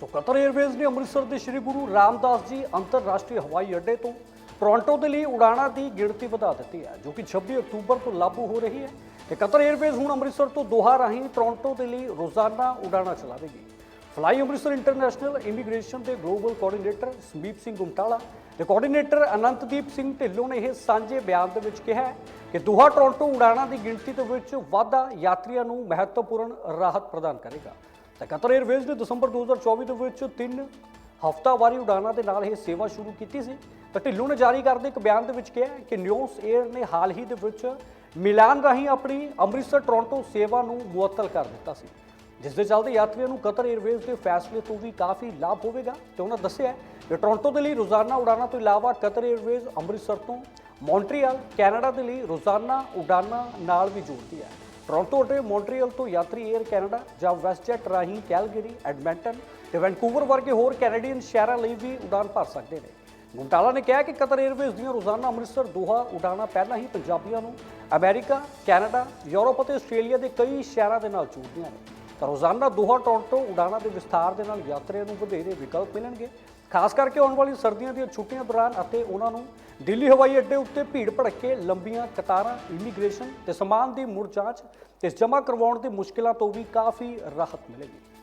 ਸੋ Qatar 에ਅਰਵੇਜ਼ ਨੇ ਅੰਮ੍ਰਿਤਸਰ ਦੇ ਸ੍ਰੀ ਗੁਰੂ ਰਾਮਦਾਸ ਜੀ ਅੰਤਰਰਾਸ਼ਟਰੀ ਹਵਾਈ ਅੱਡੇ ਤੋਂ ਟੋਰਾਂਟੋ ਦੇ ਲਈ ਉਡਾਣਾਂ ਦੀ ਗਿਣਤੀ ਵਧਾ ਦਿੱਤੀ ਹੈ, ਜੋ ਕਿ 26 ਅਕਤੂਬਰ ਤੋਂ ਲਾਗੂ ਹੋ ਰਹੀ ਹੈ। ਤੇ ਕਤਰ 에ਅਰਵੇਜ਼ ਹੁਣ ਅੰਮ੍ਰਿਤਸਰ ਤੋਂ ਦੋਹਾ ਰਾਹੀਂ ਟੋਰਾਂਟੋ ਦੇ ਲਈ ਰੋਜ਼ਾਨਾ ਉਡਾਣਾਂ ਚਲਾਵੇਗੀ ਫਲਾਈ ਅੰਮ੍ਰਿਤਸਰ ਇੰਟਰਨੈਸ਼ਨਲ ਇਮੀਗ੍ਰੇਸ਼ਨ ਦੇ ਗਲੋਬਲ ਕੋਆਰਡੀਨੇਟਰ ਸੰਦੀਪ ਸਿੰਘ ਗੁਮਟਾਲਾ ਤੇ ਕੋਆਰਡੀਨੇਟਰ ਅਨੰਤਦੀਪ ਸਿੰਘ ਢਿੱਲੋਂ ਨੇ ਇਹ ਸਾਂਝੇ ਬਿਆਨ ਦੇ ਵਿੱਚ ਕਿਹਾ ਕਿ ਦੋਹਾ ਟੋਰਾਂਟੋ ਉਡਾਣਾਂ ਦੀ ਗਿਣਤੀ ਦੇ ਵਿੱਚ ਵਾਧਾ ਯਾਤਰੀਆਂ ਨੂੰ ਮਹੱਤਵਪੂਰਨ ਰਾਹਤ ਪ੍ਰਦਾਨ ਕਰੇਗਾ। ਤਾਂ ਕਤਰ ਏਅਰਵੇਜ਼ ਨੇ ਦਸੰਬਰ 2024 ਦੇ ਵਿੱਚ ਤਿੰਨ ਹਫ਼ਤਾਵਾਰੀ ਉਡਾਨਾਂ ਦੇ ਨਾਲ ਇਹ ਸੇਵਾ ਸ਼ੁਰੂ ਕੀਤੀ ਸੀ। ਤਾਂ ਢਿੱਲੋਂ ਨੇ ਜਾਰੀ ਕਰਦੇ ਇੱਕ ਬਿਆਨ ਦੇ ਵਿੱਚ ਕਿਹਾ ਕਿ ਨਿਊਸ ਏਅਰ ਨੇ ਹਾਲ ਹੀ ਦੇ ਵਿੱਚ ਮਿਲਾਨ ਰਾਹੀਂ ਆਪਣੀ ਅੰਮ੍ਰਿਤਸਰ ਟੋਰਾਂਟੋ ਸੇਵਾ ਨੂੰ ਮੁਅੱਤਲ ਕਰ ਦਿੱਤਾ ਸੀ। ਜਿਸ ਦੇ ਚਲਦੇ ਯਾਤਰੀਆਂ ਨੂੰ ਕਤਰ ਏਅਰਵੇਜ਼ ਦੇ ਫੈਸਲੇ ਤੋਂ ਵੀ ਕਾਫੀ ਲਾਭ ਹੋਵੇਗਾ ਤੇ ਉਹਨਾਂ ਦੱਸਿਆ ਕਿ ਟੋਰਾਂਟੋ ਦੇ ਲਈ ਰੋਜ਼ਾਨਾ ਉਡਾਨਾਂ ਤੋਂ ਇਲਾਵਾ ਕਤਰ ਏਅਰਵੇਜ਼ ਅੰਮ੍ਰਿਤਸਰ ਤੋਂ ਮੌਂਟਰੀਅਲ ਕੈਨੇਡਾ ਦੇ ਲਈ ਰੋਜ਼ਾਨਾ ਉਡਾਨਾਂ ਨਾਲ ਵੀ ਜੋੜਦੀ ਹੈ। ਟੋਰਾਂਟੋ ਅਤੇ ਮੌਂਟਰੀਅਲ ਤੋਂ ਯਾਤਰੀ 에ਅਰ ਕੈਨੇਡਾ ਜਾਂ ਵੈਸਟਜੈਟ ਰਾਹੀਂ ਕੈਲਗਰੀ, ਐਡਮਿੰਟਨ ਤੇ ਵੈਨਕੂਵਰ ਵਰਗੇ ਹੋਰ ਕੈਨੇਡੀਅਨ ਸ਼ਹਿਰਾਂ ਲਈ ਵੀ ਉਡਾਨ ਭਰ ਸਕਦੇ ਨੇ। ਗੁਮਟਾਲਾ ਨੇ ਕਿਹਾ ਕਿ ਕਤਰ 에ਅਰਵੇਜ਼ ਦੀਆਂ ਰੋਜ਼ਾਨਾ ਅੰਮ੍ਰਿਤਸਰ, ਦੋਹਾ ਉਡਾਣਾਂ ਪਹਿਲਾਂ ਹੀ ਪੰਜਾਬੀਆਂ ਨੂੰ ਅਮਰੀਕਾ, ਕੈਨੇਡਾ, ਯੂਰਪ ਅਤੇ ਆਸਟ੍ਰੇਲੀਆ ਦੇ ਕਈ ਸ਼ਹਿਰਾਂ ਦੇ ਨਾਲ ਜੋੜਦੀਆਂ ਨੇ। ਤਾਂ ਰੋਜ਼ਾਨਾ ਦੋਹਾ ਟੋਰਾਂਟੋ ਉਡਾਣਾਂ ਦੇ ਵਿਸਥਾਰ ਦੇ ਨਾਲ ਯਾਤਰੀਆਂ ਨੂੰ ਵਧੇਰੇ ਵਿਕਲਪ ਮਿਲਣਗੇ। ਖਾਸ ਕਰਕੇ ਆਉਣ ਵਾਲੀ ਸਰਦੀਆਂ ਦੀਆਂ ਛੁੱਟੀਆਂ ਦੌਰਾਨ ਅਤੇ ਉਹਨਾਂ ਨੂੰ ਦਿੱਲੀ ਹਵਾਈ ਅੱਡੇ ਉੱਤੇ ਭੀੜ ਭੜੱਕੇ, ਲੰਬੀਆਂ ਕਤਾਰਾਂ ਇਮੀਗ੍ਰੇਸ਼ਨ ਤੇ ਸਮਾਨ ਦੀ ਮੁੜ ਜਾਂਚ ਤੇ ਜਮ੍ਹਾਂ ਕਰਵਾਉਣ ਦੀ ਮੁਸ਼ਕਲਾਂ ਤੋਂ ਵੀ ਕਾਫੀ ਰਾਹਤ ਮਿਲੇਗੀ।